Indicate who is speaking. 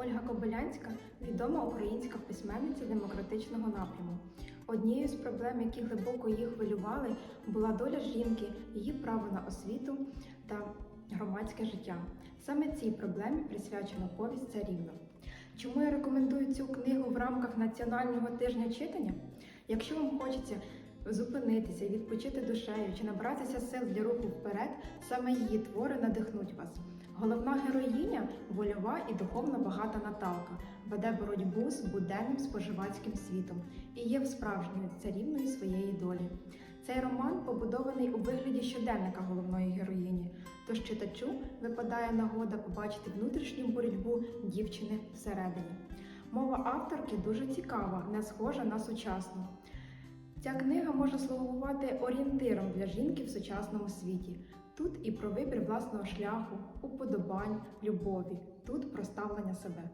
Speaker 1: Ольга Кобилянська відома українська письменниця демократичного напряму. Однією з проблем, які глибоко її хвилювали, була доля жінки, її право на освіту та громадське життя. Саме цій проблемі присвячена повість царівна. Чому я рекомендую цю книгу в рамках національного тижня читання? Якщо вам хочеться зупинитися, відпочити душею чи набратися сил для руху вперед, саме її твори надихнуть вас. Головна героїня вольова і духовно багата Наталка, веде боротьбу з буденним споживацьким світом і є справжньою царівною своєї долі. Цей роман побудований у вигляді щоденника головної героїні, тож читачу випадає нагода побачити внутрішню боротьбу дівчини всередині. Мова авторки дуже цікава, не схожа на сучасну. Ця книга може слугувати орієнтиром для жінки в сучасному світі. Тут і про вибір власного шляху, уподобань, любові, тут про ставлення себе.